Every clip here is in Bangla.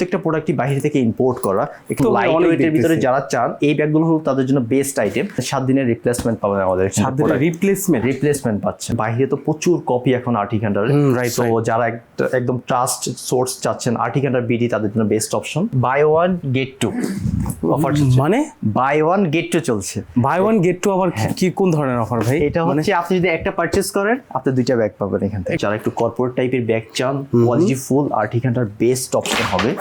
প্রত্যেকটা প্রোডাক্টই বাইরে থেকে ইম্পোর্ট করা একটু লাইট ওয়েটের ভিতরে যারা চান এই ব্যাগগুলো হলো তাদের জন্য বেস্ট আইটেম সাত দিনের রিপ্লেসমেন্ট পাবেন আমাদের সাত দিনের রিপ্লেসমেন্ট রিপ্লেসমেন্ট পাচ্ছেন। বাইরে তো প্রচুর কপি এখন হুম, right, তো যারা একদম ট্রাস্ট সোর্স চাচ্ছেন আর্টিকান্ডার বিডি তাদের জন্য best option buy one get two offer মানে? বাই ওয়ান গেট টু চলছে। বাই ওয়ান গেট টু আবার কি- কি কোন ধরনের অফার ভাই? এটা মানে হচ্ছে আপনি যদি একটা পারচেজ করেন আপনি দুইটা ব্যাগ পাবেন এখান থেকে। যারা একটু কর্পোরেট টাইপের ব্যাগ চান কোয়ালিটি ফুল আর্টিকান্ডার বেস্ট অপশন হবে।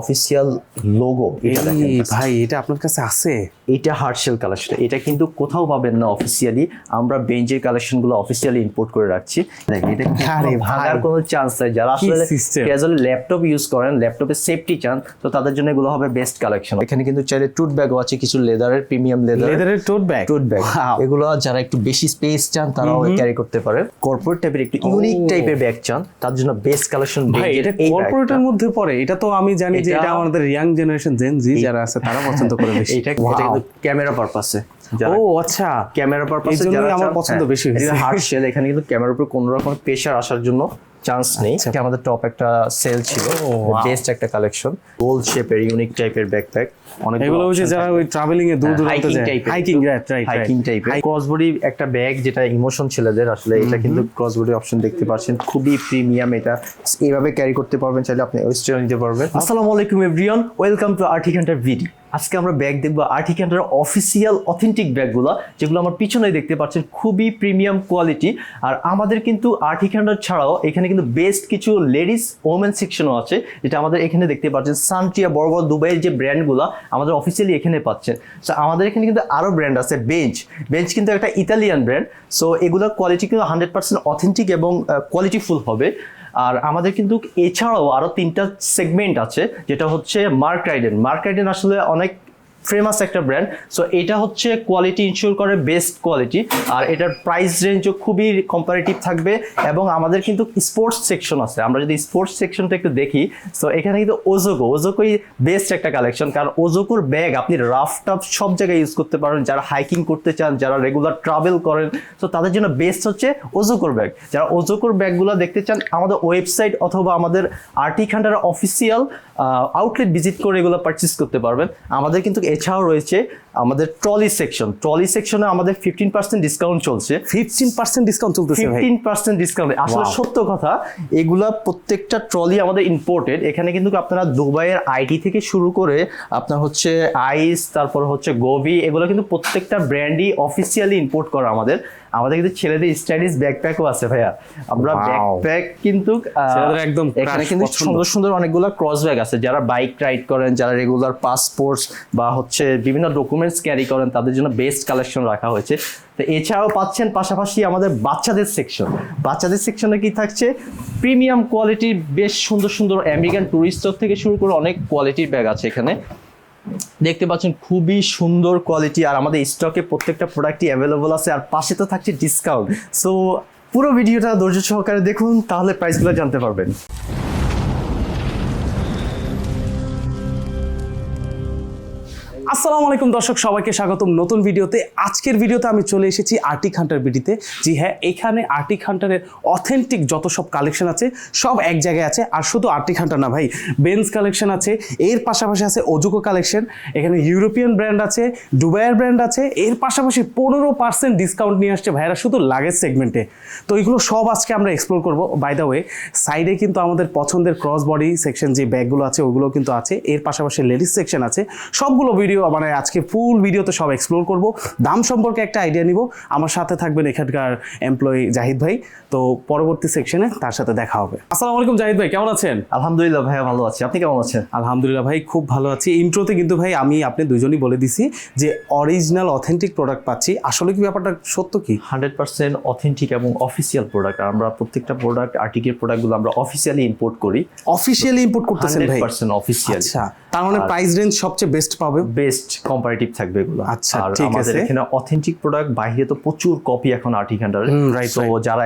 অফিসিয়াল লোগো এটা ভাই এটা আপনার কাছে আছে? এটা কালেকশন এটা কিন্তু কোথাও পাবেন না অফিসিয়ালি আমরা কালেকশনগুলো অফিসিয়ালি ইম্পোর্ট করে রাখছি। দেখেন এটা কিন্তু ভাঙার কোনো চান্স নাই। যারা আসলে? ক্যাজুয়ালি ল্যাপটপ ইউজ করেন ল্যাপটপে সেফটি চান তো তাদের জন্য এগুলো হবে বেস্ট কালেকশন এখানে কিন্তু চাইলে টুট ব্যাগও আছে কিছু লেদারের প্রিমিয়াম লেদার লেদারের টোট ব্যাগ টুট ব্যাগ এগুলো যারা একটু বেশি স্পেস চান তারাও ক্যারি করতে পারে কর্পোরেট টাইপের একটু ইউনিক টাইপের ব্যাগ চান তার জন্য বেস্ট কালেকশন এটা কর্পোরেটের মধ্যে পড়ে এটা তো আমি জানি যে এটা- আমাদের ইয়াং জেনারেশন জেন জি যারা আছে তারা পছন্দ করে বেশি। এটা কিন্তু ক্যামেরা পারপাসে ও আচ্ছা। ক্যামেরা পারপাসে যারা আমার পছন্দ হ্যাঁ, বেশি। হয়েছে। হার্ড শেল এখানে কিন্তু ক্যামেরার উপর কোনো রকম প্রেসার আসার জন্য চান্স নেই। আচ্ছা। আমাদের টপ একটা সেল ছিল। বেস্ট একটা কালেকশন গোল শেপের ইউনিক টাইপের ব্যাকপ্যাক অনেক এগুলো হচ্ছে যারা ওই ট্রাভেলিং এ দূর দূরান্তে যায়। হাইকিং রাইট রাইট হাইকিং টাইপের ক্রসবডি একটা ব্যাগ যেটা ইমোশন ছেলেদের আসলে এটা কিন্তু ক্রসবডি অপশন দেখতে পাচ্ছেন। খুবই প্রিমিয়াম এটা। এইভাবে ক্যারি করতে পারবেন চাইলে আপনি ওয়েস্টার্ন নিতে পারবেন। আসসালামু আলাইকুম এভরিওয়ান ওয়েলকাম টু আর্টিকান্টার ভিডি আজকে আমরা ব্যাগ দেখব আর্টিকান্টার অফিসিয়াল অথেন্টিক ব্যাগগুলো যেগুলো আমার পিছনে দেখতে পাচ্ছেন, খুবই প্রিমিয়াম কোয়ালিটি আর আমাদের কিন্তু আর্টিকান্টার ছাড়াও এখানে কিন্তু বেস্ট কিছু লেডিস ওমেন সেকশনও আছে, যেটা আমাদের এখানে দেখতে পাচ্ছেন সানটিয়া বড় দুবাইয়ের যে ব্র্যান্ডগুলো আমাদের অফিসিয়ালি এখানে পাচ্ছেন। সো আমাদের এখানে কিন্তু আরও ব্র্যান্ড আছে বেঞ্চ বেঞ্চ কিন্তু একটা ইতালিয়ান ব্র্যান্ড সো এগুলোর কোয়ালিটি কিন্তু হান্ড্রেড পার্সেন্ট অথেন্টিক এবং কোয়ালিটিফুল হবে। আর আমাদের কিন্তু এছাড়াও আরও তিনটা সেগমেন্ট আছে, যেটা হচ্ছে মার্ক রাইডেন। মার্ক রাইডেন আসলে অনেক ফেমাস একটা ব্র্যান্ড সো এটা হচ্ছে কোয়ালিটি ইনশিওর করে বেস্ট কোয়ালিটি আর এটার প্রাইস রেঞ্জও খুবই কম্পারেটিভ থাকবে এবং আমাদের কিন্তু স্পোর্টস সেকশন আছে। আমরা যদি স্পোর্টস সেকশনটা একটু দেখি সো এখানে কিন্তু ওজোকো ওজোকোই বেস্ট একটা কালেকশন কারণ ওজোকোর ব্যাগ আপনি রাফ টাফ সব জায়গায় ইউজ করতে পারেন। যারা হাইকিং করতে চান, যারা রেগুলার ট্রাভেল করেন তো তাদের জন্য বেস্ট হচ্ছে ওজোকোর ব্যাগ যারা ওজোকোর ব্যাগগুলো দেখতে চান, আমাদের ওয়েবসাইট অথবা আমাদের আর্টি খান্ডার অফিসিয়াল আউটলেট ভিজিট করে এগুলো পারচেস করতে পারবেন। আমাদের কিন্তু এছাড়াও রয়েছে আমাদের ট্রলি সেকশন ট্রলি সেকশনে আমাদের ফিফটিন পার্সেন্ট ডিসকাউন্ট চলছে। ফিফটিন পার্সেন্ট ডিসকাউন্ট চলতেছে ফিফটিন পার্সেন্ট ডিসকাউন্ট আসলে সত্য কথা এগুলা প্রত্যেকটা ট্রলি আমাদের ইম্পোর্টেড এখানে কিন্তু আপনারা দুবাইয়ের আইটি থেকে শুরু করে আপনার হচ্ছে আইস তারপর হচ্ছে গোবি এগুলো কিন্তু প্রত্যেকটা ব্র্যান্ডই অফিসিয়ালি ইম্পোর্ট করা আমাদের। আমাদের কিন্তু ছেলেদের স্টাইলিশ ব্যাকপ্যাকও আছে ভাইয়া। আমরা. ব্যাকপ্যাক কিন্তু একদম এখানে কিন্তু সুন্দর সুন্দর অনেকগুলো ক্রস ব্যাগ আছে। যারা বাইক রাইড করেন যারা রেগুলার পাসপোর্টস বা হচ্ছে বিভিন্ন ডকুমেন্টস ক্যারি করেন, তাদের জন্য বেস্ট কালেকশন রাখা হয়েছে। তো এছাড়াও পাচ্ছেন পাশাপাশি আমাদের বাচ্চাদের সেকশন বাচ্চাদের সেকশনে কি থাকছে? প্রিমিয়াম কোয়ালিটির বেশ সুন্দর সুন্দর আমেরিকান টুরিস্টর থেকে শুরু করে অনেক কোয়ালিটির ব্যাগ আছে এখানে। দেখতে পাচ্ছেন খুবই সুন্দর কোয়ালিটি আর আমাদের স্টকে প্রত্যেকটা প্রোডাক্টই অ্যাভেলেবল আছে, আর পাশে তো থাকছে ডিসকাউন্ট সো পুরো ভিডিওটা ধৈর্য সহকারে দেখুন, তাহলে প্রাইসগুলো জানতে পারবেন। আসসালামু আলাইকুম দর্শক, সবাইকে স্বাগতম নতুন ভিডিওতে। আজকের ভিডিওতে আমি চলে এসেছি আর্টিক হান্টার বিডিতে। জি হ্যাঁ এখানে আর্টিক হান্টারের অথেন্টিক যত সব কালেকশন আছে, সব এক জায়গায় আছে। আর শুধু আর্টিক হান্টার না ভাই বেন্স কালেকশন আছে, এর পাশাপাশি আছে অজুকো কালেকশন এখানে ইউরোপিয়ান ব্র্যান্ড আছে দুবাইয়ের ব্র্যান্ড আছে, এর পাশাপাশি পনেরো পার্সেন্ট ডিসকাউন্ট নিয়ে আসছে ভাইরা শুধু লাগেজ সেগমেন্টে তো এগুলো সব আজকে আমরা এক্সপ্লোর করব। বাই দ্য ওয়ে সাইডে কিন্তু আমাদের পছন্দের ক্রস বডি সেকশন যে ব্যাগগুলো আছে, ওগুলো কিন্তু আছে। এর পাশাপাশি লেডিস সেকশন আছে। সবগুলো ভিডিও মানে আজকে ফুল ভিডিও ভিডিওতে সব এক্সপ্লোর করব। দাম সম্পর্কে একটা আইডিয়া নিব। আমার সাথে থাকবেন এখানকার এমপ্লয়ি জাহিদ ভাই। তো পরবর্তী সেকশনে তার সাথে দেখা হবে। আসসালামু আলাইকুম জাহিদ ভাই কেমন আছেন? আলহামদুলিল্লাহ ভাইয়া ভালো আছি। আপনি কেমন আছেন? আলহামদুলিল্লাহ ভাই খুব ভালো আছি। ইন্ট্রোতে কিন্তু ভাই আমি আপনি দুজনই বলে দিছি যে অরিজিনাল অথেন্টিক প্রোডাক্ট পাচ্ছি। আসলে কি ব্যাপারটা সত্য কি? হান্ড্রেড পার্সেন্ট অথেন্টিক এবং অফিসিয়াল প্রোডাক্ট আমরা প্রত্যেকটা প্রোডাক্ট আর্টিকের প্রোডাক্টগুলো আমরা অফিসিয়ালি ইম্পোর্ট করি। অফিসিয়ালি ইম্পোর্ট করতেছেন ভাই? পার্সেন্ট অফিসিয়াল আচ্ছা। তার মানে প্রাইস রেঞ্জ সবচেয়ে বেস্ট পাবে বেস্ট কম্পারেটিভ থাকবে এগুলো। আচ্ছা, ঠিক আমাদের আছে। এখানে অথেন্টিক প্রোডাক্ট বাইরে তো প্রচুর কপি এখন আর্টিক হান্ডার হুম, right, তো যারা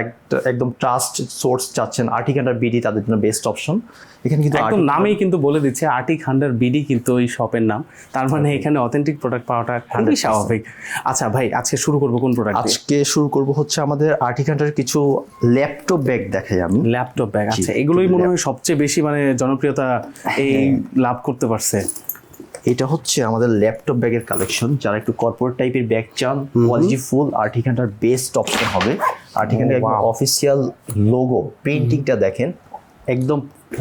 একদম ট্রাস্ট সোর্স চাচ্ছেন আর্টিক হান্ডার বিডি তাদের জন্য বেস্ট অপশন এখানে কিন্তু একদম নামেই কিন্তু বলে দিচ্ছে আর্টিক হান্ডার বিডি কিন্তু ওই শপের নাম। তার মানে এখানে অথেন্টিক প্রোডাক্ট পাওয়াটা খুবই স্বাভাবিক। আচ্ছা ভাই আজকে শুরু করব কোন প্রোডাক্ট আজকে শুরু করব হচ্ছে আমাদের আর্টিক হান্ডারের কিছু ল্যাপটপ ব্যাগ দেখাই আমি। ল্যাপটপ ব্যাগ আচ্ছা এগুলোই মনে হয় সবচেয়ে বেশি মানে জনপ্রিয়তা এই লাভ করতে পারছে। এটা হচ্ছে আমাদের ল্যাপটপ ব্যাগের কালেকশন যারা একটু কর্পোরেট টাইপের ব্যাগ চান quality full Arctic Hunter best option হবে। আর্টিক হান্ডার একদম অফিসিয়াল লোগো প্রিন্টিংটা দেখেন। একদম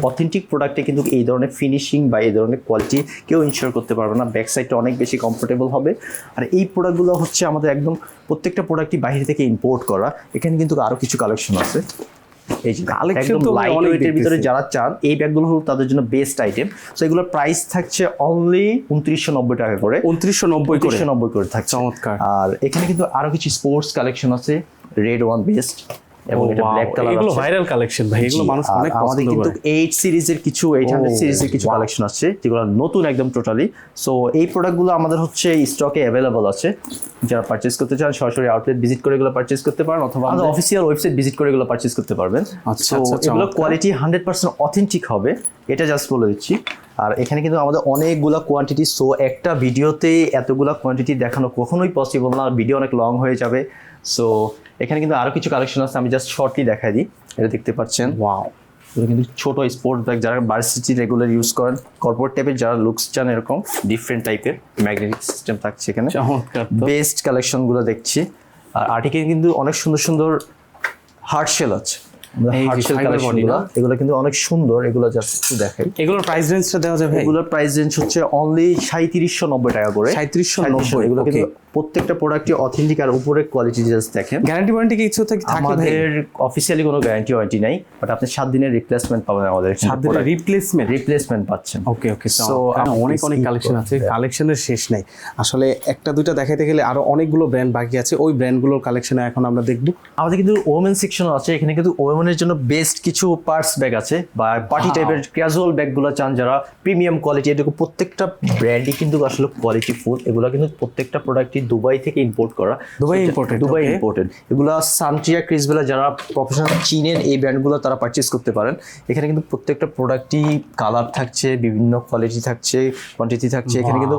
অথেন্টিক প্রোডাক্টে কিন্তু এই ধরনের ফিনিশিং বা এই ধরনের কোয়ালিটি কেউ ইনশিওর করতে পারবে না। ব্যাক সাইডটা অনেক বেশি কমফোর্টেবল হবে। আর এই প্রোডাক্টগুলো হচ্ছে আমাদের একদম প্রত্যেকটা প্রোডাক্টই বাইরে থেকে ইম্পোর্ট করা। এখানে কিন্তু আরও কিছু কালেকশন আছে। এই যে তো লাইট ওয়েটের ভিতরে যারা চান এই ব্যাগগুলো হলো তাদের জন্য বেস্ট আইটেম সো এগুলোর প্রাইস থাকছে অনলি উনত্রিশশো নব্বই টাকা করে। উনত্রিশশো নব্বই করে। নব্বই করে থাকছে। চমৎকার। আর এখানে কিন্তু আরও কিছু স্পোর্টস কালেকশন আছে রেড ওয়ান বেস্ট এবং এটা ব্ল্যাক কালার এগুলো ভাইরাল কালেকশন ভাই এগুলো মানুষ অনেক আমাদের কিন্তু করে। এইট সিরিজের কিছু এইট হান্ড্রেড Oh, সিরিজের কিছু কালেকশন আছে যেগুলো নতুন একদম টোটালি সো এই প্রোডাক্টগুলো আমাদের হচ্ছে স্টকে অ্যাভেলেবল আছে। যারা পারচেজ করতে চান সরাসরি আউটলেট ভিজিট করে এগুলো পারচেজ করতে পারেন অথবা আমাদের অফিসিয়াল ওয়েবসাইট ভিজিট করে এগুলো পারচেজ করতে পারবেন। আচ্ছা, আচ্ছা, এগুলো কোয়ালিটি হান্ড্রেড পার্সেন্ট অথেন্টিক হবে এটা জাস্ট বলে দিচ্ছি। আর এখানে কিন্তু আমাদের অনেকগুলা কোয়ান্টিটি সো একটা ভিডিওতে এতগুলা কোয়ান্টিটি দেখানো কখনোই পসিবল না ভিডিও অনেক লং হয়ে যাবে। সো এখানে কিন্তু আরও কিছু কালেকশন আছে আমি জাস্ট শর্টলি দেখাই দিই। এটা দেখতে পাচ্ছেন। ওয়াও এগুলো কিন্তু ছোট স্পোর্টস ব্যাগ যারা ভার্সিটি রেগুলার ইউজ করেন কর্পোরেট টাইপের যারা লুকস চান এরকম ডিফারেন্ট টাইপের ম্যাগনেটিক সিস্টেম থাকছে এখানে। বেস্ট কালেকশনগুলো দেখছি। আর আর্টিকেল কিন্তু অনেক সুন্দর সুন্দর হার্ড শেল আছে? এগুলো কিন্তু অনেক সুন্দর এগুলো জাস্ট একটু দেখাই। এগুলোর প্রাইস রেঞ্জটা দেওয়া যাবে এগুলোর প্রাইস রেঞ্জ হচ্ছে অনলি সাঁত্রিশশো নব্বই টাকা করে। 3790 এগুলো কিন্তু. প্রত্যেকটা প্রোডাক্টই অথেন্টিক আর উপরে কোয়ালিটি জাস্ট দেখেন। গ্যারান্টি ওয়ারেন্টি কি কিছু থাকে? আমাদের অফিসিয়ালি কোনো গ্যারান্টি ওয়ারেন্টি নাই বাট আপনি সাত দিনের রিপ্লেসমেন্ট পাবেন আমাদের সাত দিনের রিপ্লেসমেন্ট রিপ্লেসমেন্ট পাচ্ছেন। ওকে ওকে সো অনেক অনেক কালেকশন আছে কালেকশনের শেষ নাই। আসলে একটা দুইটা দেখাইতে গেলে আরও অনেকগুলো ব্র্যান্ড বাকি আছে ওই ব্র্যান্ডগুলোর কালেকশন এখন আমরা দেখব। আমাদের কিন্তু ওমেন সেকশন আছে এখানে কিন্তু ওমেনের জন্য বেস্ট কিছু পার্টস ব্যাগ আছে বা পার্টি টাইপের ক্যাজুয়াল ব্যাগগুলো চান যারা প্রিমিয়াম কোয়ালিটি এটুকু প্রত্যেকটা ব্র্যান্ডই কিন্তু আসলে কোয়ালিটি ফুল এগুলো কিন্তু প্রত্যেকটা প্রোডাক্টই দুবাই থেকে ইম্পোর্ট করা। দুবাই imported, দুবাই ইম্পোর্টেড এগুলো সানট্রিয়া ক্রিসবেলা যারা প্রফেশনাল চিনেন এই ব্র্যান্ডগুলো তারা পারচেজ করতে পারেন। এখানে কিন্তু প্রত্যেকটা প্রোডাক্টই কালার থাকছে বিভিন্ন কোয়ালিটি থাকছে কোয়ান্টিটি থাকছে। এখানে কিন্তু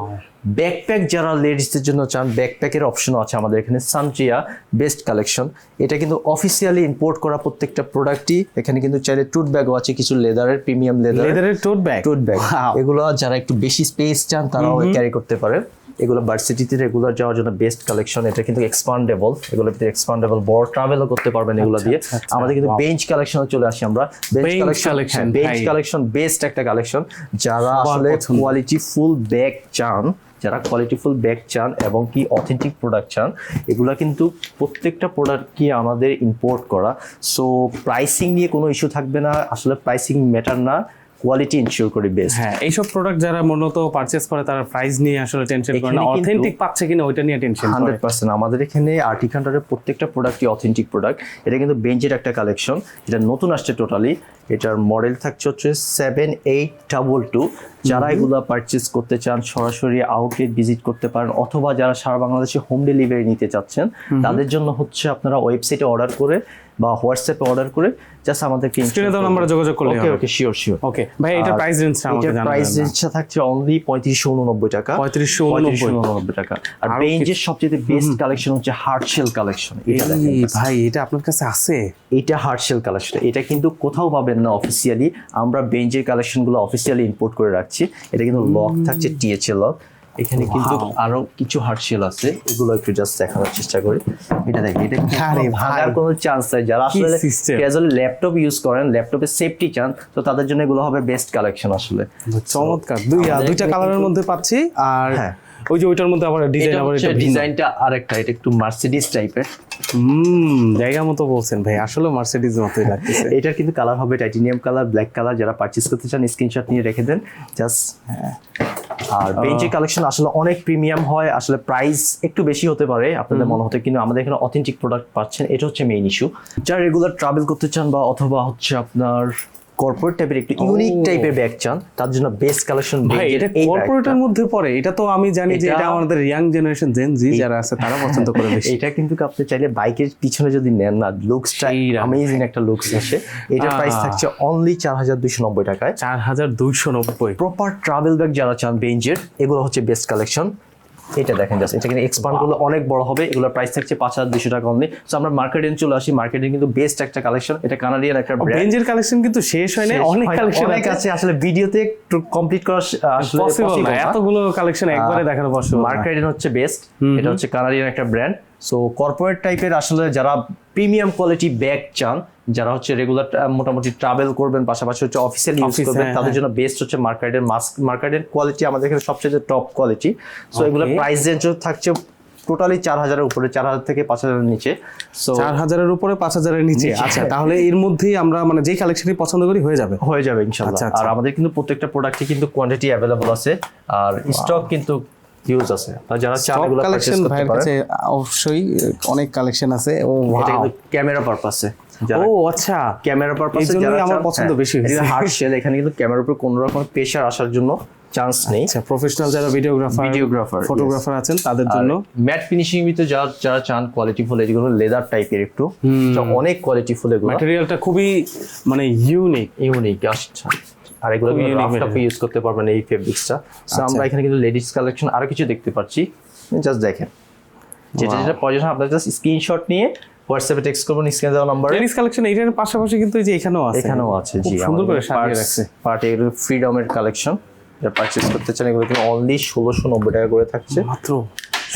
ব্যাকপ্যাক যারা লেডিসদের জন্য চান ব্যাকপ্যাকের অপশনও আছে আমাদের এখানে। সানট্রিয়া বেস্ট কালেকশন এটা কিন্তু অফিসিয়ালি ইম্পোর্ট করা প্রত্যেকটা প্রোডাক্টই এখানে কিন্তু চাইলে টুথ ব্যাগও আছে কিছু লেদারের প্রিমিয়াম লেদার লেদারের টোট ব্যাগ টুথ ব্যাগ এগুলো যারা একটু বেশি স্পেস চান তারাও ক্যারি করতে পারে এগুলো ভার্সিটিতে রেগুলার যাওয়ার জন্য বেস্ট কালেকশন এটা কিন্তু এক্সপান্ডেবল এগুলো ভিতরে এক্সপান্ডেবল বড় ট্রাভেলও করতে পারবেন এগুলো দিয়ে। আচ্ছা, আচ্ছা, আমাদের কিন্তু বেঞ্চ কালেকশনে চলে আসি আমরা। Bench collection bench collection best একটা কালেকশন যারা আসলে কোয়ালিটি ফুল ব্যাগ চান যারা কোয়ালিটি ফুল ব্যাগ চান এবং কি অথেন্টিক প্রোডাক্ট চান এগুলো কিন্তু প্রত্যেকটা প্রোডাক্ট কি আমাদের ইম্পোর্ট করা। সো প্রাইসিং নিয়ে কোনো ইস্যু থাকবে না। আসলে প্রাইসিং ম্যাটার না। কোয়ালিটি ইনশিওর করি বেস্ট হ্যাঁ এইসব প্রোডাক্ট যারা মূলত পারচেস করে তারা প্রাইস নিয়ে আসলে টেনশন করে না। অথেন্টিক পাচ্ছে কিনা ওইটা নিয়ে টেনশন হান্ড্রেড পার্সেন্ট আমাদের এখানে আর্টিক হান্ডারের প্রত্যেকটা প্রোডাক্টই অথেন্টিক প্রোডাক্ট এটা কিন্তু বেঞ্চের একটা কালেকশন এটা নতুন আসছে টোটালি এটার মডেল থাকছে হচ্ছে সেভেন এইট ডাবল টু যারা এগুলো পারচেস করতে চান সরাসরি আউটলেট ভিজিট করতে পারেন অথবা যারা সারা বাংলাদেশে হোম ডেলিভারি নিতে চাচ্ছেন তাদের জন্য হচ্ছে আপনারা ওয়েবসাইটে অর্ডার করে বা হোয়াটসঅ্যাপে অর্ডার করে জাস্ট আমাদেরকে স্ক্রিনে দেওয়া নাম্বারে যোগাযোগ করলে ওকে ওকে শিওর শিওর ওকে ভাই এটা প্রাইস রেঞ্জটা আমাকে এটার প্রাইস জানাবেন রেঞ্জটা থাকছে অনলি পঁয়ত্রিশশো উননব্বই টাকা। 3589 উননব্বই। টাকা। আর বেঞ্জের সবচেয়ে বেস্ট কালেকশন হচ্ছে হার্টশেল কালেকশন এটা দেখেন ভাই এটা আপনার কাছে আছে? এটা হার্টশেল কালেকশন এটা কিন্তু কোথাও পাবেন না অফিসিয়ালি আমরা বেঞ্জের কালেকশনগুলো অফিসিয়ালি ইম্পোর্ট করে রাখছি। এটা কিন্তু লক থাকছে টিএচএ লক এখানে কিন্তু আরও কিছু হার্টশেল আছে এগুলো একটু জাস্ট দেখানোর চেষ্টা করি। এটা দেখেন এটা ভাঙার কোনো চান্স নাই। যারা আসলে? ক্যাজুয়াল ল্যাপটপ ইউজ করেন ল্যাপটপে সেফটি চান তো তাদের জন্য এগুলো হবে বেস্ট কালেকশন আসলে। চমৎকার। দুই দুইটা কালারের মধ্যে পাচ্ছি আর হ্যাঁ। ওই যে ওইটার মধ্যে আবার ডিজাইন আবার এটা ডিজাইনটা আরেকটা এটা একটু মার্সিডিস টাইপের হুম জায়গা মতো বলছেন ভাই আসলে মার্সিডিজ মতোই লাগতেছে। এটার কিন্তু কালার হবে টাইটেনিয়াম কালার ব্ল্যাক কালার যারা পারচেজ করতে চান স্ক্রিনশট নিয়ে রেখে দেন। জাস্ট আর বেঞ্চের কালেকশন আসলে অনেক প্রিমিয়াম হয় আসলে প্রাইস একটু বেশি হতে পারে আপনাদের মনে হতে কিন্তু আমাদের এখানে অথেন্টিক প্রোডাক্ট পাচ্ছেন এটা হচ্ছে মেইন ইস্যু যারা রেগুলার ট্রাভেল করতে চান বা অথবা হচ্ছে আপনার কর্পোরেট টাইপের একটু ইউনিক টাইপের ব্যাগ চান তার জন্য বেস্ট কালেকশন ভাই এটা কর্পোরেটের মধ্যে পড়ে এটা তো আমি জানি যে এটা- আমাদের ইয়াং জেনারেশন জেন জি যারা আছে তারা পছন্দ করে বেশি। এটা কিন্তু আপনি চাইলে বাইকের পিছনে যদি নেন না লুকসটা। অ্যামেজিং একটা লুকস আসে। এটার প্রাইস থাকছে অনলি চার হাজার দুইশো নব্বই টাকায়। চার হাজার দুইশো নব্বই। প্রপার ট্রাভেল ব্যাগ যারা চান বেঞ্জের এগুলো হচ্ছে বেস্ট কালেকশন এটা দেখেন জাস্ট এটা কিন্তু এক্সপান্ডগুলো অনেক বড় হবে এগুলোর প্রাইস থাকছে পাঁচ হাজার দুশো টাকা অনলি সো আমরা মার্কেটে চলে আসি মার্কেটে কিন্তু বেস্ট একটা কালেকশন এটা কানাডিয়ান একটা ব্র্যান্ড বেঞ্জের কালেকশন কিন্তু শেষ হয় না অনেক কালেকশন অনেক আছে। আসলে ভিডিওতে একটু কমপ্লিট করা আসলে পসিবল না। এতগুলো কালেকশন একবারে দেখানো পসিবল মার্কেটের হচ্ছে বেস্ট এটা হচ্ছে কানাডিয়ান একটা ব্র্যান্ড সো কর্পোরেট টাইপের আসলে যারা প্রিমিয়াম কোয়ালিটি ব্যাগ চান যারা হচ্ছে রেগুলার মোটামুটি ট্রাভেল করবেন পাশাপাশি হচ্ছে অফিসিয়াল ইউজ করবেন হ্যাঁ, তাদের জন্য বেস্ট হচ্ছে মার্কেটের মাস্ক মার্কেটের কোয়ালিটি আমাদের এখানে সবচেয়ে টপ কোয়ালিটি সো এগুলো. প্রাইস রেঞ্জ থাকছে টোটালি চার হাজারের উপরে চার হাজার থেকে পাঁচ হাজারের নিচে। সো চার হাজারের উপরে পাঁচ হাজারের নিচে। আচ্ছা তাহলে এর মধ্যেই আমরা মানে যেই কালেকশনই পছন্দ করি হয়ে যাবে? হয়ে যাবে ইনশাল্লাহ। আচ্ছা, আচ্ছা। আর আমাদের কিন্তু প্রত্যেকটা প্রোডাক্টে কিন্তু কোয়ান্টিটি অ্যাভেলেবল আছে। আর স্টক কিন্তু হিউজ আছে। যারা চান এগুলো কালেকশন ভাইয়ের কাছে অবশ্যই অনেক কালেকশন আছে। ও ক্যামেরা পারপাসে ও আচ্ছা। ক্যামেরা পারপাসে যারা আমার পছন্দ হ্যাঁ, বেশি হয়েছে। হার্ড শেল এখানে কিন্তু ক্যামেরার উপর কোনো রকম প্রেশার আসার জন্য চান্স নেই। আচ্ছা প্রফেশনাল যারা ভিডিওগ্রাফার yes. ফটোগ্রাফার আছেন তাদের জন্য। ম্যাট ফিনিশিং ভিতরে যারা যারা চান কোয়ালিটি ফুল এগুলো লেদার টাইপের একটু অনেক কোয়ালিটি ফুল এগুলো। ম্যাটেরিয়ালটা খুবই মানে ইউনিক ইউনিক আচ্ছা। আর এগুলো material। ইউজ করতে পারবেন এই ফেব্রিক্সটা সো আমরা এখানে কিন্তু লেডিস কালেকশন আরও কিছু দেখতে পাচ্ছি। জাস্ট দেখেন। যেটা যেটা প্রয়োজন আপনার জাস্ট স্ক্রিনশট নিয়ে হোয়াটসঅ্যাপে টেক্সট করবেন স্ক্রিনে দেওয়া নাম্বারে লেডিস কালেকশন এইটার পাশাপাশি কিন্তু এই যে এখানেও আছে। এখানেও আছে জি সুন্দর করে সাজিয়ে রাখছে। পার্টি ফ্রিডমের কালেকশন যারা পারচেজ করতে চান এগুলো কিন্তু অনলি ষোলোশো নব্বই টাকা করে থাকছে। মাত্র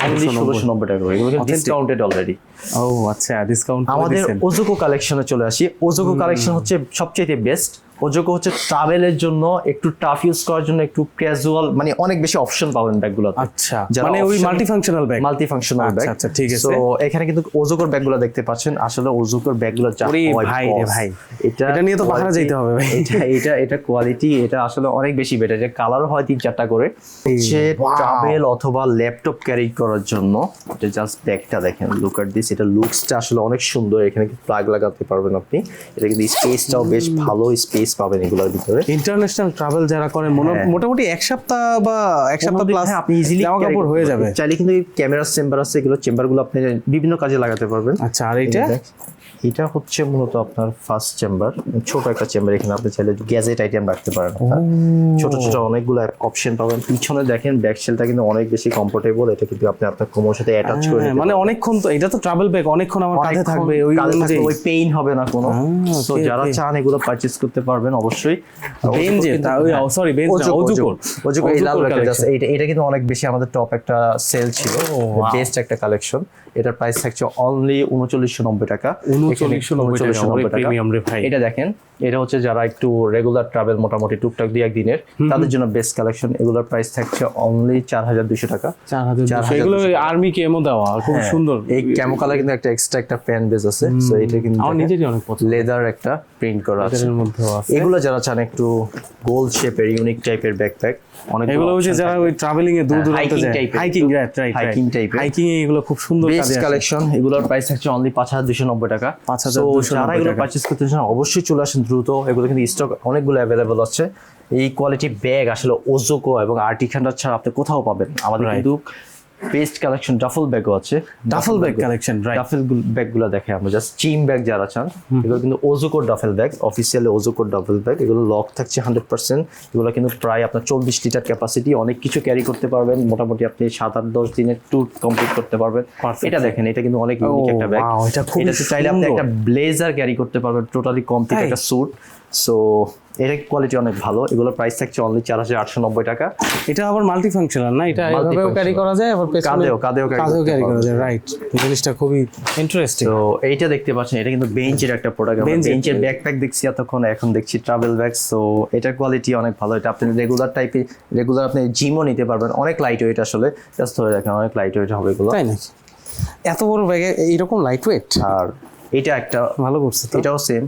অনলি ষোলোশো নব্বই। টাকা করে। এগুলো ডিসকাউন্টেড অলরেডি ও আচ্ছা ডিসকাউন্ট আমাদের ওজোকো কালেকশনে চলে আসি। ওজোকো কালেকশন হচ্ছে সবচেয়ে বেস্ট ওজোকো হচ্ছে ট্রাভেলের জন্য একটু টাফ ইউজ করার জন্য একটু ক্যাজুয়াল মানে অনেক বেশি অপশন পাবেন ব্যাগগুলো আচ্ছা মানে ওই multi functional bag multi functional আচ্ছা, ব্যাগ আচ্ছা, ঠিক আছে। তো এখানে কিন্তু ওজোকোর ব্যাগগুলো দেখতে পাচ্ছেন। আসলে ওজোকোর ব্যাগগুলো যা ভাই রে ভাই। এটা এটা নিয়ে তো পাহাড়ে যাইতে হবে ভাই। এটা এটা এটা কোয়ালিটি এটা আসলে অনেক বেশি বেটার যে কালার হয় তিন চারটা করে। হচ্ছে. ট্রাভেল অথবা ল্যাপটপ ক্যারি করার জন্য এটা জাস্ট ব্যাগটা দেখেন লুক এট দিস এটা লুকসটা আসলে অনেক সুন্দর। এখানে প্লাগ লাগাতে পারবেন আপনি? এটা কিন্তু স্পেসটাও বেশ ভালো স্পেস পাবেন এগুলোর ভিতরে। ইন্টারন্যাশনাল ট্রাভেল যারা করেন হ্যাঁ। মোটামুটি এক সপ্তাহ বা এক সপ্তাহ প্লাস হ্যাঁ, আপনি ইজিলি জামা কাপড় হয়ে যাবে। চাইলে কিন্তু ক্যামেরা চেম্বার আছে এগুলো চেম্বারগুলো আপনি বিভিন্ন কাজে লাগাতে পারবেন। আচ্ছা আর এটা এটা হচ্ছে মূলত আপনার ফার্স্ট চেম্বার ছোট একটা চেম্বার এখানে আপনি চাইলে গ্যাজেট আইটেম রাখতে পারেন। ছোট ছোট অনেকগুলো অপশন পাবেন। পিছনে দেখেন ব্যাক শেলটা কিন্তু অনেক বেশি কমফোর্টেবল এটা কিন্তু আপনি আপনার কোমর সাথে অ্যাটাচ করে হ্যাঁ, মানে অনেকক্ষণ তো এটা তো ট্রাভেল ব্যাগ অনেকক্ষণ আমার কাঁধে থাকবে ওই ওই পেইন হবে না কোনো। সো যারা চান এগুলো পারচেজ করতে পারবেন অবশ্যই। ওই, হ্যাঁ, বেঞ্জ না, ওজোকো, ওজোকোর। এই লাল এটা এটা কিন্তু অনেক বেশি আমাদের টপ একটা সেল ছিল। বেস্ট একটা কালেকশন এটার প্রাইস থাকছে অনলি উনচল্লিশশো নব্বই টাকা। উনচল্লিশশো নব্বই টাকা, 3990 ওরে টাকা। premium রে ভাই। এটা দেখেন এটা হচ্ছে যারা একটু রেগুলার ট্রাভেল মোটামুটি টুকটাক দুই একদিনের তাদের জন্য বেস্ট কালেকশন এগুলোর প্রাইস থাকছে অনলি চার হাজার দুশো টাকা। এগুলো আর্মি কেমো দেওয়া খুব হ্যাঁ, সুন্দর। এই ক্যামো কালার কিন্তু একটা এক্সট্রা একটা ফ্যান বেস আছে সো এটা কিন্তু আমার নিজেরই অনেক পছন্দ। লেদার একটা প্রিন্ট করা আছে। এগুলো যারা চান একটু গোল শেপের ইউনিক টাইপের ব্যাকপ্যাক অনেক এগুলো হচ্ছে যারা ওই ট্রাভেলিং এ দূর দূরান্তে যায়। এর hiking right right hiking type এর। হাইকিং এগুলো খুব সুন্দর কালেকশন এগুলোর প্রাইস থাকছে অনলি পাঁচ হাজার দুশো নব্বই টাকা। পাঁচ হাজার যারা এগুলো। পারচেস করতে চান অবশ্যই চলে আসেন দ্রুত। এগুলো কিন্তু স্টক অনেকগুলো অ্যাভেলেবল আছে। এই কোয়ালিটি ব্যাগ আসলে ওজোকো এবং আর্টিখান্ডার ছাড়া আপনি কোথাও পাবেন। আমাদের. কিন্তু বেস্ট কালেকশন ডাফল ব্যাগও আছে। Duffel bag collection right duffel ব্যাগগুলো দেখে আমরা জাস্ট চিম ব্যাগ যারা চান এগুলো কিন্তু ওজোকোর ডাফেল ব্যাগ অফিসিয়ালি ওজোকোর ডাফেল ব্যাগ এগুলো লক থাকছে হান্ড্রেড পার্সেন্ট এগুলো কিন্তু প্রায় আপনার চল্লিশ লিটার ক্যাপাসিটি অনেক কিছু ক্যারি করতে পারবেন মোটামুটি আপনি সাত আট দশ দিনের ট্যুর কমপ্লিট করতে পারবেন. এটা দেখেন এটা কিন্তু অনেক ইউনিক Oh, একটা ব্যাগ এটা চাইলে আপনি একটা ব্লেজার ক্যারি করতে পারবেন টোটালি কমপ্লিট একটা স্যুট সো এটা কোয়ালিটি অনেক ভালো। এগুলোর প্রাইস থাকছে অনলি চার হাজার আটশো নব্বই টাকা। এটা আবার মাল্টি ফাংশনাল না? এটা এভাবেও ক্যারি করা যায় আবার কাঁধেও কাঁধেও ক্যারি করা যায় রাইট জিনিসটা খুবই ইন্টারেস্টিং তো এইটা দেখতে পাচ্ছেন এটা কিন্তু বেঞ্চের একটা প্রোডাক্ট বেঞ্চের ব্যাকপ্যাক দেখছি এতক্ষণ এখন দেখছি ট্রাভেল ব্যাগ সো এটার কোয়ালিটি অনেক ভালো। এটা আপনি রেগুলার টাইপে রেগুলার আপনি জিমও নিতে পারবেন। অনেক লাইট ওয়েট আসলে। জাস্ট ধরে রাখেন অনেক লাইট ওয়েট হবে এগুলো। তাই নাকি? এত বড় ব্যাগে এইরকম লাইট ওয়েট আর এটা একটা ভালো করছে তো। এটাও সেম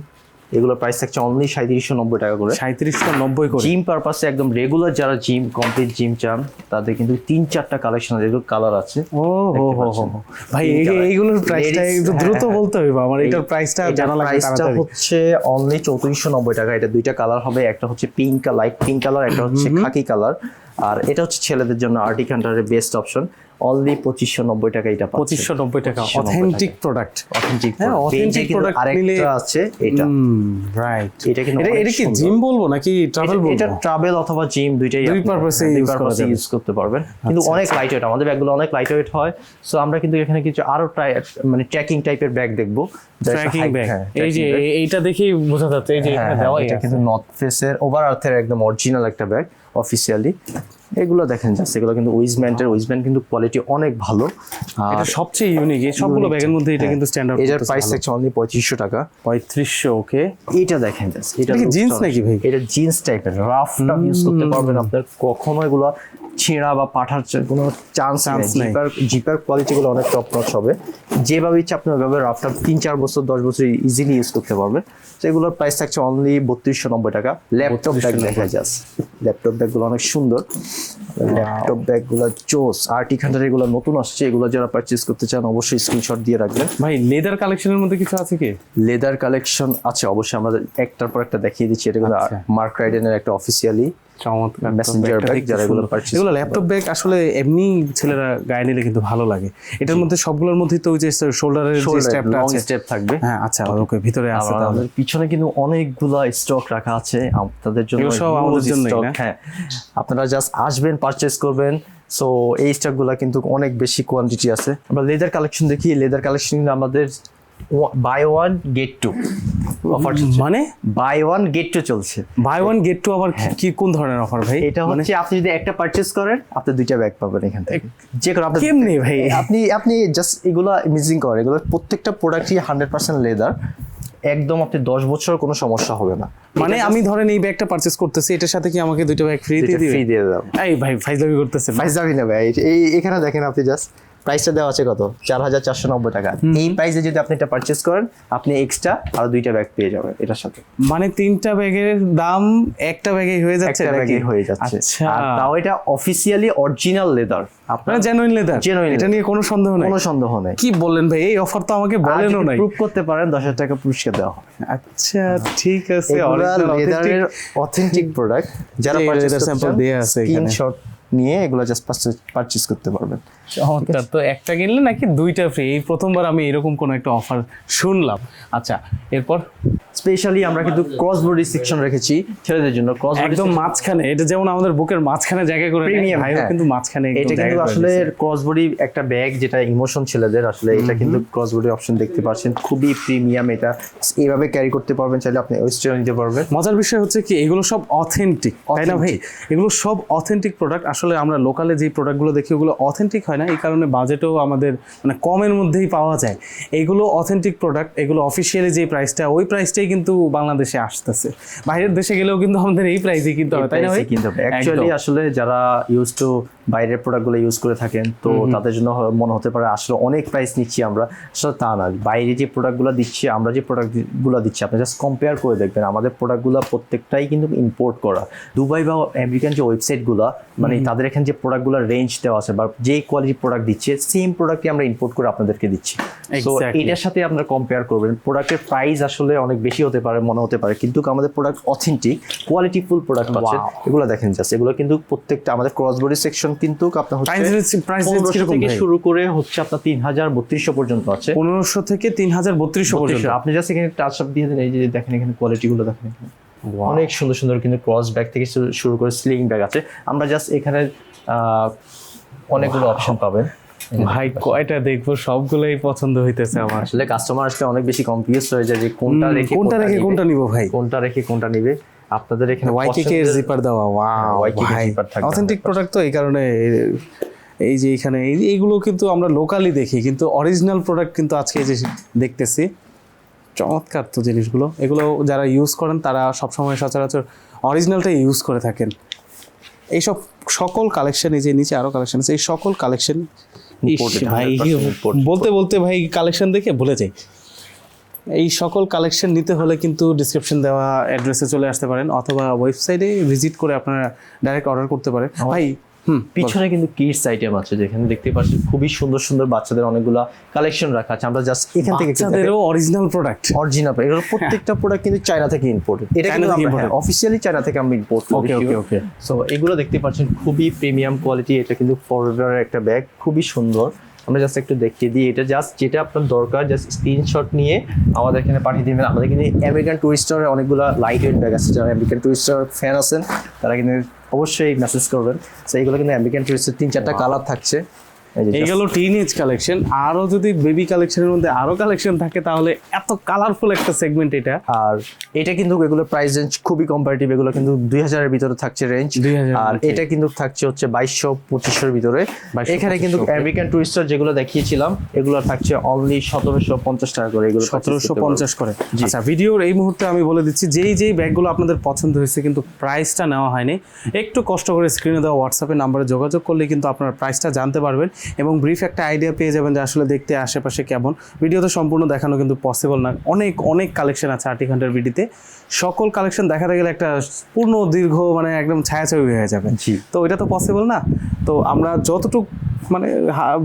এগুলোর প্রাইস থাকছে অনলি সাঁত্রিশশো নব্বই টাকা করে। সাঁত্রিশশো নব্বই করে। জিম পারপাসে একদম রেগুলার যারা জিম কমপ্লিট জিম চান তাদের কিন্তু তিন চারটা কালেকশন আছে এগুলো কালার আছে। ও হো হো হো। ভাই এইগুলোর প্রাইসটা একটু দ্রুত হ্যাঁ, হ্যাঁ। বলতে হবে আমার এটার প্রাইসটা জানা লাগবে প্রাইসটা হচ্ছে অনলি চৌত্রিশশো নব্বই টাকা। এটা দুইটা কালার হবে একটা হচ্ছে পিঙ্ক লাইট পিঙ্ক কালার একটা হচ্ছে খাকি কালার আর এটা হচ্ছে ছেলেদের জন্য আর্টিক হান্টারের বেস্ট অপশন অনলি পঁচিশশো নব্বই টাকা এটা পঁচিশশো নব্বই টাকা। 2590 অথেন্টিক প্রোডাক্ট অথেন্টিক হ্যাঁ, নিলে- আরেকটা আছে এটা। রাইট এটা কিন্তু এটা কি জিম বলব নাকি ট্রাভেল এটা- এটা ট্রাভেল অথবা জিম দুইটাই দুই দুই use করা যাবে। use করতে পারবেন। কিন্তু অনেক লাইট ওয়েট আমাদের ব্যাগগুলো অনেক লাইট ওয়েট হয়। সো আমরা কিন্তু এখানে কিছু আরও মানে ট্র্যাকিং টাইপের ব্যাগ দেখব। যেটা ট্র্যাকিং ব্যাগ এই যে এইটা দেখেই বোঝা যাচ্ছে। এই যে হ্যাঁ, এখানে হ্যাঁ, এটা কিন্তু নর্থ ফেসের ওভার আর্থের একদম অরিজিনাল একটা ব্যাগ অফিসিয়ালি এগুলো দেখেন জাস্ট এগুলো কিন্তু উইজম্যান্টের উইজম্যান্ট কিন্তু কোয়ালিটি অনেক ভালো। এটা সবচেয়ে ইউনিক এই সবগুলো ব্যাগের মধ্যে এটা কিন্তু স্ট্যান্ডার্ড এটার প্রাইস থাকছে অনলি পঁয়ত্রিশশো টাকা। পঁয়ত্রিশশো ওকে এটা দেখেন জাস্ট এটা কি টা- নাকি ভাই? এটা জিন্স টাইপের রাফ টাফ ইউজ করতে পারবেন আপনার কখনো এগুলো ছিঁড়া বা পাঠার কোনো চান্স নেই। জিপার জিপার কোয়ালিটি গুলো অনেক টপ নচ হবে। যেভাবে ইচ্ছা আপনি ওইভাবে রাফ টাফ তিন চার বছর দশ বছর ইজিলি ইউজ করতে পারবেন। তো এগুলোর প্রাইস থাকছে অনলি বত্রিশশো নব্বই টাকা। ল্যাপটপ ব্যাগ দেখা যাচ্ছে ল্যাপটপ ব্যাগগুলো অনেক সুন্দর। ল্যাপটপ ব্যাগগুলো চোস আর্টি খান্ডার এগুলো নতুন আসছে এগুলো যারা পারচেজ করতে চান অবশ্যই স্ক্রিনশট দিয়ে রাখবেন। ভাই লেদার কালেকশনের মধ্যে কিছু আছে কি? লেদার কালেকশন আছে অবশ্যই আমাদের একটার পর একটা দেখিয়ে দিচ্ছি। এটা মার্ক রাইডেন মার্ক রাইডেনের একটা অফিসিয়ালি চমৎকার। Bag দেখতে যারা এগুলো purchase এগুলো ল্যাপটপ ব্যাগ আসলে এমনি ছেলেরা গায়ে নিলে কিন্তু ভালো লাগে। এটার মধ্যে সবগুলোর মধ্যে তো ওই যে শোল্ডারের যে স্ট্র্যাপটা আছে। স্টেপ থাকবে। হ্যাঁ আচ্ছা ওকে ভিতরে আছে তাহলে। পিছনে কিন্তু অনেকগুলো স্টক রাখা আছে। তাদের জন্য সব আমাদের না? হ্যাঁ। আপনারা জাস্ট আসবেন পারচেজ করবেন। সো এই স্টকগুলো কিন্তু অনেক বেশি কোয়ান্টিটি আছে। আমরা লেদার কালেকশন দেখি। লেদার কালেকশন আমাদের buy one get two offer মানে? বাই ওয়ান গেট টু চলছে। বাই ওয়ান গেট টু আবার কি- কি কোন ধরনের অফার ভাই? এটা মানে হচ্ছে আপনি যদি একটা পারচেজ করেন আপনি দুইটা ব্যাগ পাবেন এখান থেকে। যে কোনো আপনি কেমনে ভাই? আপনি আপনি জাস্ট এগুলো ইমেজিং করেন। এগুলো প্রত্যেকটা প্রোডাক্টই হান্ড্রেড পার্সেন্ট লেদার একদম আপনি দশ বছর কোনো সমস্যা হবে না। মানে আমি ধরেন এই ব্যাগটা পারচেজ করতেছি এটার সাথে কি আমাকে দুইটা ব্যাগ ফ্রি দিয়ে দিবে? ফ্রি দিয়ে দাও। এই ভাই ফাইজলামি করতেছে যাবি না ভাই। এই এখানে দেখেন আপনি জাস্ট প্রাইসটা দেওয়া আছে কত? চার হাজার চারশো নব্বই টাকা। এই প্রাইসে যদি আপনি এটা পারচেজ করেন আপনি এক্সট্রা আরও দুইটা ব্যাগ পেয়ে যাবেন এটার সাথে। মানে তিনটা ব্যাগের দাম একটা ব্যাগে হয়ে যাচ্ছে একটা ব্যাগে হয়ে যাচ্ছে। আচ্ছা। আর তাও এটা অফিসিয়ালি অরিজিনাল লেদার আপনার জেনুইন লেদার Genuine এটা নিয়ে কোনো সন্দেহ নাই? কোনো সন্দেহ নেই। কি বললেন ভাই? এই অফার তো আমাকে বলেনও নাই। প্রুভ করতে পারেন দশ হাজার টাকা পুরস্কার দেওয়া হবে। আচ্ছা ঠিক আছে। original, লেদারের অথেন্টিক প্রোডাক্ট যারা পারচেজ leather দেয়া আছে এখানে। স্ক্রিনশট নিয়ে এগুলো জাস্ট পারচেজ করতে পারবেন। চমৎকার। তো একটা কিনলে নাকি দুইটা ফ্রি এই প্রথমবার আমি এরকম কোনো একটা অফার শুনলাম। আচ্ছা এরপর? স্পেশালি আমরা কিন্তু ক্রস বডি সেকশন রেখেছি ছেলেদের জন্য। ক্রস বডি একদম মাঝখানে। এটা যেমন আমাদের বুকের মাঝখানে জায়গা করে নেয়, Premium, ভাইও হ্যাঁ। কিন্তু মাঝখানে এটা কিন্তু আসলে ক্রস বডি একটা ব্যাগ যেটা ইমোশন ছেলেদের আসলে এটা কিন্তু ক্রস বডি অপশন দেখতে পাচ্ছেন। খুবই প্রিমিয়াম এটা। এইভাবে ক্যারি করতে পারবেন চাইলে আপনি ওয়েস্টার্ন নিতে পারবেন। মজার বিষয় হচ্ছে কি এগুলো সব অথেন্টিক তাই না ভাই? এগুলো সব অথেন্টিক প্রোডাক্ট আসলে আমরা লোকালে যে প্রোডাক্টগুলো দেখি ওগুলো অথেন্টিক হয় না। এই কারণে বাজেটও আমাদের মানে কমের মধ্যেই পাওয়া যায়। এগুলো অথেন্টিক প্রোডাক্ট এগুলো অফিসিয়ালি যে প্রাইসটা ওই প্রাইসটাই কিন্তু বাংলাদেশে আসতেছে। বাইরের দেশে গেলেও কিন্তু আমাদের এই প্রাইসে কিনতে হবে তাই না কিন্তু অ্যাকচুয়ালি আসলে যারা ইউজ টু বাইরের প্রোডাক্টগুলো ইউজ করে থাকেন তো তাদের জন্য মনে হতে পারে আসলে অনেক প্রাইস নিচ্ছি আমরা। আসলে তা না বাইরে যে প্রোডাক্টগুলো দিচ্ছি আমরা যে প্রোডাক্টগুলো দিচ্ছি আপনি জাস্ট কম্পেয়ার করে দেখবেন আমাদের প্রোডাক্টগুলো প্রত্যেকটাই কিন্তু ইম্পোর্ট করা। দুবাই বা আমেরিকান যে ওয়েবসাইটগুলো মানে তাদের এখানে যে প্রোডাক্টগুলোর রেঞ্জ দেওয়া আছে বা যে কোয়ালিটি প্রোডাক্ট দিচ্ছে সেম প্রোডাক্টই আমরা ইম্পোর্ট করে আপনাদেরকে দিচ্ছি। তো এটার সাথে আপনারা কম্পেয়ার করবেন প্রোডাক্টের প্রাইস আসলে অনেক বেশি হতে পারে মনে হতে পারে কিন্তু আমাদের product authentic quality full product Wow. এগুলো দেখেন জাস্ট এগুলো কিন্তু প্রত্যেকটা আমাদের ক্রস বডি সেকশন কিন্তু আপনার হচ্ছে প্রাইস রেঞ্জ প্রাইস রেঞ্জ 1500 কীরকম থেকে শুরু করে হচ্ছে আপনার তিন হাজার বত্রিশশো পর্যন্ত আছে। পনেরোশো থেকে তিন হাজার বত্রিশশো পর্যন্ত। আপনি জাস্ট এখানে টাচ আপ দিয়ে দেন এই যে দেখেন এখানে কোয়ালিটি গুলো দেখেন এখানে। অনেক সুন্দর সুন্দর কিন্তু ক্রস ব্যাগ থেকে শুরু- করে স্লিং ব্যাগ আছে। আমরা জাস্ট এখানে অনেকগুলো অপশন পাবেন। ভাই কয়টা দেখব? সবগুলোই পছন্দ হইতেছে আমার। আসলে কাস্টমার আসলে অনেক বেশি কনফিউজ হয়ে যায় যে কোনটা রেখে কোনটা রেখে কোনটা নিব ভাই? কোনটা রেখে কোনটা নিবে। আপনাদের এখানে পছন্দের- জিপার দেওয়া ওয়াও ভাই zipper থাকবে অথেন্টিক প্রোডাক্ট তো এই কারণে এই- যে এখানে এই এইগুলো কিন্তু আমরা লোকালি দেখি কিন্তু অরিজিনাল প্রোডাক্ট কিন্তু আজকে যে দেখতেছি চমৎকার তো জিনিসগুলো। এগুলো যারা ইউজ করেন তারা সবসময় সচরাচর অরিজিনালটাই ইউজ করে থাকেন। এইসব সকল কালেকশন এই যে নিচে আরও কালেকশন আছে এই সকল কালেকশন ভাই বলতে বলতে ভাই কালেকশন দেখে ভুলে যাই। এই সকল কালেকশন নিতে হলে কিন্তু ডিসক্রিপশন দেওয়া অ্যাড্রেসে চলে আসতে পারেন অথবা ওয়েবসাইটে ভিজিট করে আপনারা ডাইরেক্ট অর্ডার করতে পারেন। ভাই হুম পিছনে কিন্তু কিডস আইটেম আছে যেখানে দেখতে পাচ্ছেন খুবই সুন্দর সুন্দর বাচ্চাদের অনেকগুলা কালেকশন রাখা আছে। আমরা জাস্ট এখান থেকে বাচ্চাদেরও অরিজিনাল প্রোডাক্ট অরিজিনাল এগুলো প্রত্যেকটা প্রোডাক্ট কিন্তু চায়না থেকে ইম্পোর্ট এটা কিন্তু আমরা। অফিসিয়ালি চায়না থেকে আমরা ইম্পোর্ট করি Okay, okay, okay. সো এগুলো দেখতে পাচ্ছেন খুবই প্রিমিয়াম কোয়ালিটি এটা কিন্তু ফরএভার একটা ব্যাগ খুবই সুন্দর। আমরা জাস্ট একটু দেখিয়ে দিই। এটা জাস্ট যেটা আপনার দরকার জাস্ট স্ক্রিনশট নিয়ে আমাদের এখানে পাঠিয়ে দিবেন। আমাদের কিন্তু আমেরিকান টুরিস্টারের অনেকগুলো লাইট ওয়েট ব্যাগ আছে, যারা আমেরিকান টুরিস্টার ফ্যান আছেন, তারা কিন্তু অবশ্যই মেসেজ করবেন। সেইগুলো কিন্তু আমেরিকান টুরিস্টের তিন চারটা কালার থাকছে। এই গেল টিন এজ কালেকশন আরও যদি বেবি কালেকশনের মধ্যে আরও কালেকশন থাকে তাহলে এত কালারফুল একটা সেগমেন্ট এটা। আর এটা কিন্তু এগুলো প্রাইস রেঞ্জ খুবই কম্পারেটিভ এগুলো কিন্তু দুই হাজারের ভিতরে থাকছে রেঞ্জ আর এটা কিন্তু থাকছে হচ্ছে বাইশশো পঁচিশশোর ভিতরে। এখানে কিন্তু আমেরিকান টুরিস্টার যেগুলো দেখিয়েছিলাম এগুলো থাকছে অনলি সতেরোশো পঞ্চাশ টাকা করে এগুলো সতেরোশো পঞ্চাশ করে। আচ্ছা ভিডিওর এই মুহূর্তে আমি বলে দিচ্ছি যেই যেই ব্যাগগুলো আপনাদের পছন্দ হয়েছে কিন্তু প্রাইসটা নেওয়া হয়নি একটু কষ্ট করে স্ক্রিনে দেওয়া হোয়াটসঅ্যাপে নাম্বারে যোগাযোগ করলে কিন্তু আপনারা প্রাইসটা জানতে পারবেন। এবং ব্রিফ একটা আইডিয়া পেয়ে যাবেন যে আসলে দেখতে আশেপাশে কেমন। ভিডিও তো সম্পূর্ণ দেখানো কিন্তু পসিবল না। অনেক অনেক কালেকশন আছে আর্টিক ভিডিওতে ভিডিতে সকল কালেকশন দেখাতে গেলে একটা পূর্ণ দীর্ঘ মানে একদম ছায়াছবি হয়ে যাবে। তো এটা তো পসিবল না? তো আমরা যতটুক মানে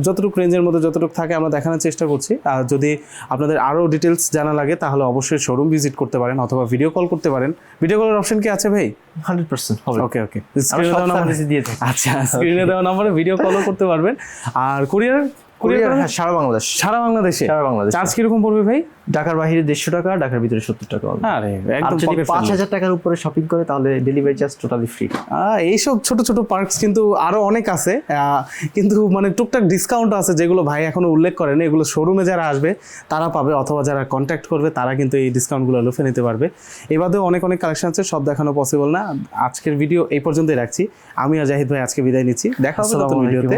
যতটুকু রেঞ্জের মধ্যে যতটুকু থাকে আমরা দেখানোর চেষ্টা করছি। আর যদি আপনাদের আরও ডিটেলস জানা লাগে তাহলে অবশ্যই শোরুম ভিজিট করতে পারেন অথবা ভিডিও কল করতে পারেন। ভিডিও কলের অপশন কি আছে ভাই? হান্ড্রেড পার্সেন্ট ওকে ওকে স্ক্রিনে দেওয়া নাম্বার। আচ্ছা স্ক্রিনে দেওয়া নাম্বারে ভিডিও কলও করতে পারবেন। আর কুরিয়ার কুরিয়ার হ্যাঁ সারা বাংলাদেশ। সারা বাংলাদেশে। সারা বাংলাদেশ। চার্জ কীরকম পড়বে ভাই? ঢাকার বাইরে দেড়শো টাকা ঢাকার ভিতরে সত্তর টাকা হবে। আরে একদম যদি পাঁচ হাজার টাকার উপরে শপিং করে তাহলে ডেলিভারি চার্জ টোটালি ফ্রি এইসব ছোট ছোট পার্কস কিন্তু আরও অনেক আছে। কিন্তু মানে টুকটাক ডিসকাউন্ট আছে যেগুলো ভাই এখনও উল্লেখ করেন। এগুলো শোরুমে যারা আসবে তারা পাবে অথবা যারা কন্ট্যাক্ট করবে তারা কিন্তু এই ডিসকাউন্টগুলো লুফে নিতে পারবে। এবারেও অনেক অনেক কালেকশন আছে সব দেখানো পসিবল না। আজকের ভিডিও এই পর্যন্তই রাখছি। আমি আর জাহিদ ভাই আজকে বিদায় নিচ্ছি। দেখা হবে নতুন ভিডিওতে